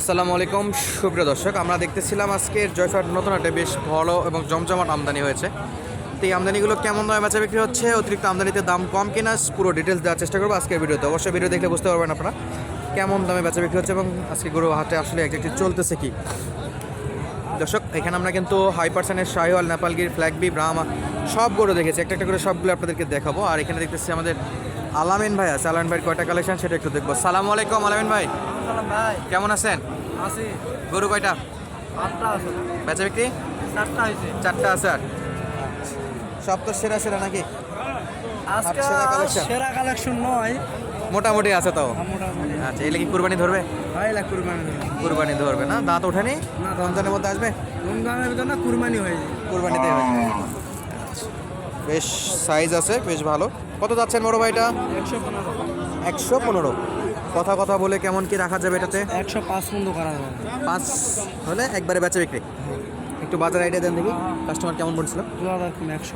আসসালামু আলাইকুম, সুপ্রিয় দর্শক। আমরা দেখতেছিলাম আজকের জয়ফাট নতুন হাটে বেশ ভালো এবং জমজমাট আমদানি হয়েছে। তো এই আমদানিগুলো কেমন দামে বেচা বিক্রি হচ্ছে? অতিরিক্ত আমদানিতে দাম কম কিনা? পুরো ডিটেলস দেওয়ার চেষ্টা করব আজকের ভিডিওতে। অবশ্যই ভিডিও দেখলে বুঝতে পারবেন আপনারা কেমন দামে বেচা বিক্রি হচ্ছে এবং আজকে গরু হাটে আসলে একজাক্টলি চলতেছে কি। দর্শক, এখানে আমরা কিন্তু হাই পার্সেন্টের শাহিওয়াল নেপালগির ফ্ল্যাগবি ব্রাহ্মা, সব গরু দেখেছি। একটা একটা করে সবগুলো আপনাদেরকে দেখাবো। আর এখানে দেখতেছি আমাদের আলামিন ভাই আছে। আলামিন ভাইয়ের কয়টা কালেকশন সেটা একটু দেখব। সালামু আলাইকুম, আলামিন ভাই। সালাম ভাই। কেমন আছেন? আছি। গরু কয়টা? আটটা আছে। বেচা বিক্রি? চারটা হয়েছে। চারটা আছে আর? সব তো সেরা সেরা নাকি? আজকে সেরা কালেকশন নয়। মোটামুটি আছে তাও মোটামুটি। আচ্ছা এলে কি কুরবানি ধরবে? কুরবানি কুরবানি ধরবে না? দাঁত ওঠেনি? রমজানের মধ্যে আসবে? রমজানের না কুরবানি হয়ে যায়। কুরবানিতে হবে বেশ সাইজ আছে বেশ ভালো। কত যাচ্ছেন বড় ভাইটা? একশো পনেরো। একশো পনেরো। কথা কথা বলে কেমন কি রাখা যাবে এটাতে? একশো পাঁচ পর্যন্ত করা যাবে। পাঁচ হলে একবারে বেচা বিক্রি? একটু বাজার আইডিয়া দেন দেখি। কাস্টমার কেমন বলছিল? একশো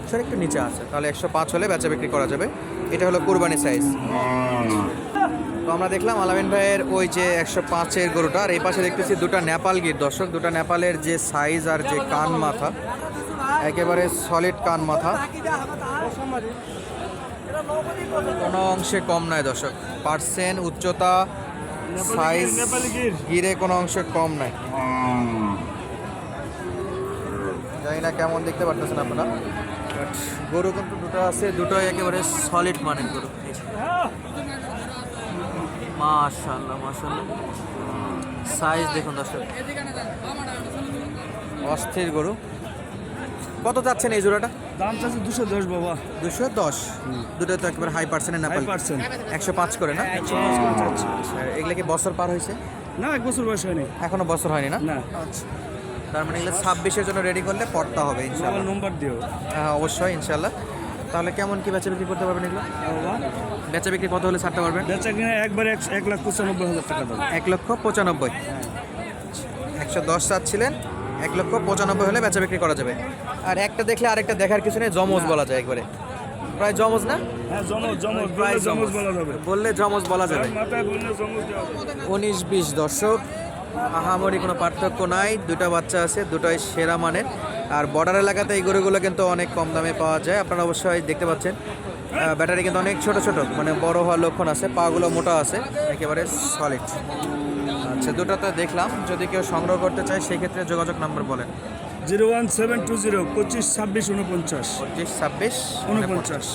একশোর একটু নিচে আছে। তাহলে একশো পাঁচ হলে বেচা বিক্রি করা যাবে। এটা হলো কুরবানি সাইজ তো আমরা দেখলাম আলামিন ভাইয়ের ওই যে একশো পাঁচের গরুটা। আর এই পাশে দেখতেছি দুটো নেপাল গির। দর্শক দুটো নেপালের যে সাইজ আর যে কান মাথা একেবারে সলিড কান মাথা। কোনো অংশে কম নয় দর্শক। পার্সেন্ট, উচ্চতা, সাইজ, গিরে কোনো অংশে কম নাই জানি না কেমন দেখতে পারতেছেন আপনারা। গরু কিন্তু দুটো আছে, দুটোই একেবারে সলিড মানের গরু। মাশাল্লাহ মাশাল্লাহ সাইজ দেখুন দর্শক। অস্থির গরু। কত যাচ্ছেন এই জোড়াটা? দাম চাচ্ছে দুশো দশ বাবা। দুশো দশ? দুটো তো একেবারে হাই পার্সেন্টের না ফাইভ পার্সেন্ট একশো পাঁচ করে না? একশো পাঁচ করে চাচ্ছি। এগুলো কি বছর পার হয়েছে? না এক বছর বয়স হয়নি। এখনও বছর হয়নি না? না। আচ্ছা। তার মানে এগুলো ছাব্বিশের জন্য রেডি করলে পড়তা হবে ইনশাল্লাহ নম্বর দিও। হ্যাঁ অবশ্যই ইনশাল্লাহ তাহলে কেমন কি বেচা বিক্রি করতে পারবেন এগুলো? বাবা। বেচা বিক্রি কত হলে ছাড়তে পারবেন? বেচা কিনা একবারে এক- এক লাখ পঁচানব্বই হাজার টাকা দাম। এক লক্ষ পঁচানব্বই। একশো দশ চাচ্ছিলেন এক লক্ষ পঁচানব্বই হলে বেচা বিক্রি করা যাবে। আর একটা দেখলে আরেকটা দেখার কিছু নেই জমজ বলা যায় একবারে। প্রায় জমজ না? হ্যাঁ প্রায় বললে জমজ বলা যাবে। বললে জমজ বলা। উনিশ বিশ দর্শক। আহামরি কোনো পার্থক্য নাই। দুটো বাচ্চা আছে দুটোই সেরা মানের। আর বর্ডার এলাকাতে এই গরুগুলো কিন্তু অনেক কম দামে পাওয়া যায়। আপনারা অবশ্যই দেখতে পাচ্ছেন। ব্যাটারি কিন্তু অনেক ছোট ছোট মানে বড় হওয়ার লক্ষণ আছে পাগুলো মোটা আছে একেবারে সলিড আচ্ছা দুটোতে দেখলাম। যদি কেউ সংগ্রহ করতে চায় সেই ক্ষেত্রে যোগাযোগ নাম্বার বলেন। Zero one seven two zero, পঁচিশ ছাব্বিশ উনপঞ্চাশ পঁচিশ ছাব্বিশ উনপঞ্চাশ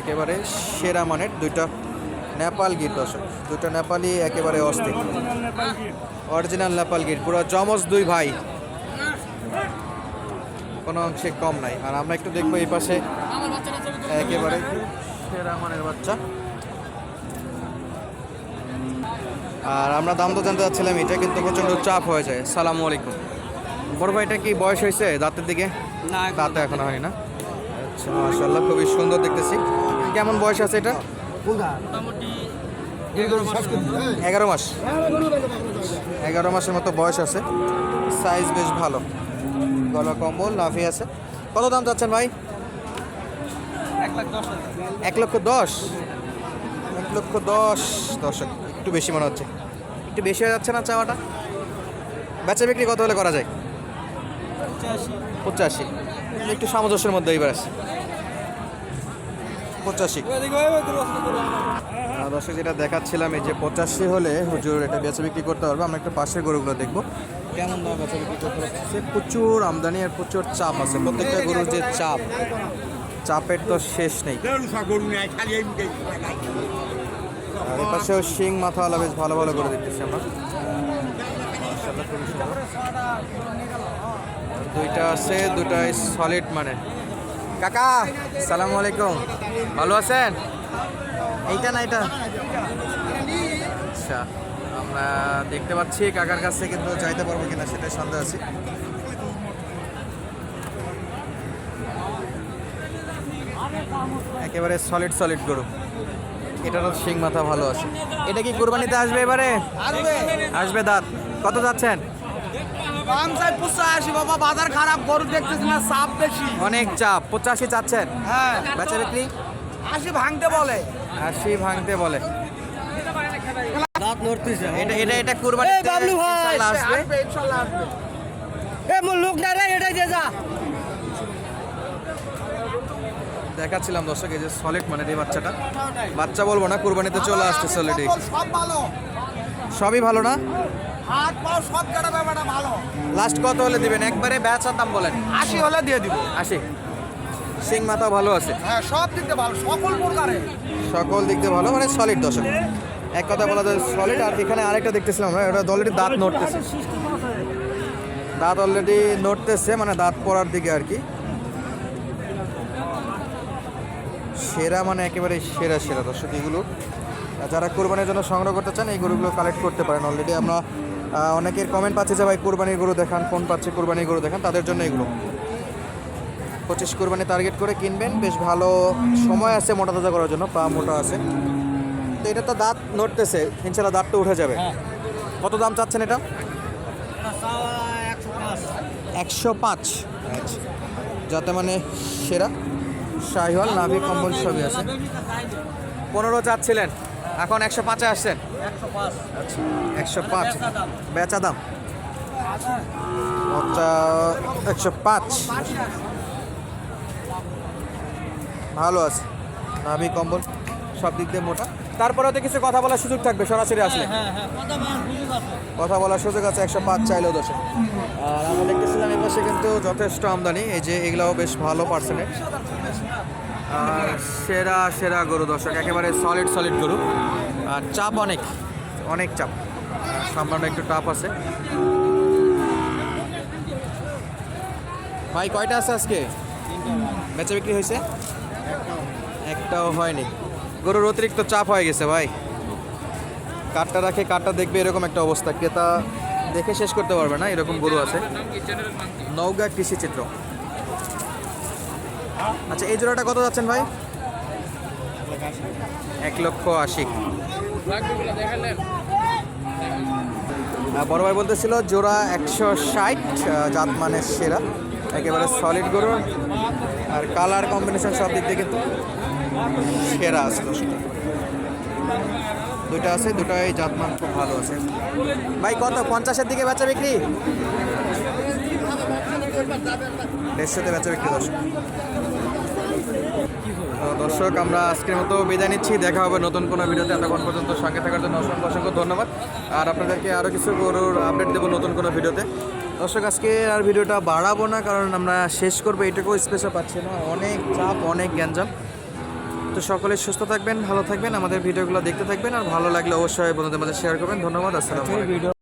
একেবারে সেরা মানের দুইটা নেপাল গির, দর্শক। দুটো নেপালি একেবারে অস্থির। অরিজিনাল নেপাল গির, পুরো জমজ দুই ভাই। কোনো অংশে কম নাই। আর আমরা একটু দেখব এই পাশে। একেবারে সেরা মানের বাচ্চা। আর আমরা দাম তো জানতে চাচ্ছিলাম এটা কিন্তু প্রচণ্ড চাপ হয়ে যায়। সালামু আলাইকুম। বড় ভাইটা কি বয়স হয়েছে দাঁতের দিকে? না দাঁতে এখনও হয় না? আচ্ছা মাশাল্লাহ খুবই সুন্দর দেখতেছি। কেমন বয়স আছে এটা? এগারো মাস। এগারো মাসের মতো বয়স আছে। সাইজ বেশ ভালো। গলা কম্বল লাফি আছে। কত দাম চাচ্ছেন ভাই? এক লাখ দশ এক লক্ষ দশ। এক লক্ষ দশ দর্শক। একটু বেশি মনে হচ্ছে। একটু বেশি হয়ে যাচ্ছে না চাওয়াটা? বেচা বিক্রি কত হলে করা যায়? পঁচাশি। একটু সামঞ্জস্যের মধ্যে এইবার আছে পঁচাশি। আর দর্শক যেটা দেখাচ্ছিলাম এই যে পঁচাশি হলে হুজুর এটা বেচা বিক্রি করতে পারবে। আমরা একটু পাশের গরুগুলো দেখব। কেমন দাম বেচা বিক্রি করতে পারছে প্রচুর আমদানি আর প্রচুর চাপ আছে। প্রত্যেকটা গরুর যে চাপ চাপের তো শেষ নেই। আর এর পাশেও শিং মাথাওয়ালা বেশ ভালো ভালো করে দেখতেছি আমরা। দুইটা আছে দুটাই সলিড মানে। কাকা, সালাম আলাইকুম। ভালো আছেন? এইটা না এটা আচ্ছা আমরা দেখতে পাচ্ছি কাকার কাছে কিন্তু যাইতে পারব কিনা, সেটাই সন্দেহ আছে। একেবারে সলিড সলিড গরু। এটারও শিং মাথা ভালো আছে। এটা কি কোরবানিতে আসবে এবারে? আসবে। দাঁত। কত যাচ্ছেন? দাম চাই পঁচাশি বাবা বাজার খারাপ গরু দেখতেছি না চাপ বেশি। অনেক চাপ। পঁচাশি চাচ্ছেন? হ্যাঁ। বেচা বিক্রি? আশি ভাঙতে বলে। আশি ভাঙতে বলে। এটা এটা এটা কুরবানি আসবে। এ মোর লোক না রে এটাই দিয়ে যা। দেখাচ্ছিলাম দর্শক এই যে সলিড মানে এই বাচ্চাটা। বাচ্চা বলব না কুরবানিতে চলে আসছে সলিড সবই ভালো না? হাত ব্যাপারটা ভালো। লাস্ট কত হলে দিবেন? একবারে বেচার দাম বলেন। আশি হলে দিয়ে দিব। আশি। সিং মাথা ভালো আছে। হ্যাঁ সব দিক দিয়ে ভালো সকল প্রকারে সকল দিক দিয়ে ভালো মানে সলিড দর্শক। এক কথা বলা যায় সলিড আর এখানে আরেকটা দেখতেছিলাম আমরা ওটা অলরেডি দাঁত নড়তেছে। দাঁত অলরেডি নড়তেছে মানে দাঁত পড়ার দিকে আর কি। সেরা মানে একেবারে সেরা সেরা দর্শক এগুলো। যারা কোরবানির জন্য সংগ্রহ করতে চান এই গরুগুলো কালেক্ট করতে পারেন অলরেডি আমরা অনেকের কমেন্ট পাচ্ছি যে ভাই কোরবানির গরু দেখান ফোন পাচ্ছে কোরবানির গরু দেখান। তাদের জন্য এগুলো। পঁচিশ কোরবানি টার্গেট করে কিনবেন। বেশ ভালো সময় আছে মোটা তাজা করার জন্য পা মোটা আছে। তো এটা তো দাঁত নড়তেছে ইনশাল্লাহ দাঁতটা উঠে যাবে। কত দাম চাচ্ছেন এটা? একশো পাঁচ। আচ্ছা। যাতে মানে সেরা। শাহিওয়াল নাভি কম্বল সবই আছে। পনেরো চাচ্ছিলেন এখন একশো পাঁচে আসছেন। আচ্ছা একশো পাঁচ। বেচা দাম। আচ্ছা একশো পাঁচ। ভালো আছে। নাভি কম্বল সব দিক দিয়ে মোটা। তারপরে তো কিছু কথা বলার সুযোগ থাকবে সরাসরি আসলে। কথা বলার সুযোগ আছে। একশো পাঁচ চাইলেও দশ। আর আমরা দেখতেছিলাম এই পাশে কিন্তু যথেষ্ট আমদানি এই যে এগুলাও বেশ ভালো পার্সেন্টেজ আর সেরা সেরা গরু দর্শক একেবারে সলিড সলিড গরু। আর চাপ অনেক অনেক চাপ। সামনে একটু টাপ আছে। ভাই কয়টা আছে আজকে? বেচা বিক্রি হয়েছে? একটাও হয়নি। গরুর অতিরিক্ত চাপ হয়ে গেছে ভাই। কাঠটা রাখে, কাঠটা দেখবে এরকম একটা অবস্থা। ক্রেতা দেখে শেষ করতে পারবে না, এরকম গরু আছে। নওগাঁ কৃষি চিত্র। আচ্ছা এই জোড়াটা কত যাচ্ছেন ভাই? এক লক্ষ আশি। বড় ভাই বলতেছিল জোড়া একশো ষাট, জাত মানের সেরা। একেবারে সলিড গরু। আর কালার কম্বিনেশন সব দিক দিয়ে কিন্তু সেরা আছে দর্শক। দুটো আছে, দুটাই জাতমান খুব ভালো আছে। ভাই, কত? পঞ্চাশের দিকে বেচা বিক্রি? দেড়শোতে বেচা বিক্রি দর্শক। তো দর্শক, আমরা আজকের মতো বিদায় নিচ্ছি। দেখা হবে নতুন কোনো ভিডিওতে। এতক্ষণ পর্যন্ত সঙ্গে থাকার জন্য অসংখ্য অসংখ্য ধন্যবাদ। আর আপনাদেরকে আরও কিছু গরুর আপডেট দেবো নতুন কোনো ভিডিওতে। দর্শক, আজকে আর ভিডিওটা বাড়াবো না, কারণ আমরা শেষ করব। এটুকু স্পেসও পাচ্ছি না। অনেক চাপ, অনেক গ্যাঞ্জাম। তো সকলে সুস্থ থাকবেন ভালো থাকবেন আমাদের ভিডিওগুলো দেখতে থাকবেন আর ভালো লাগলে অবশ্যই বন্ধুদের মাঝে শেয়ার করবেন। ধন্যবাদ আসসালামু আলাইকুম।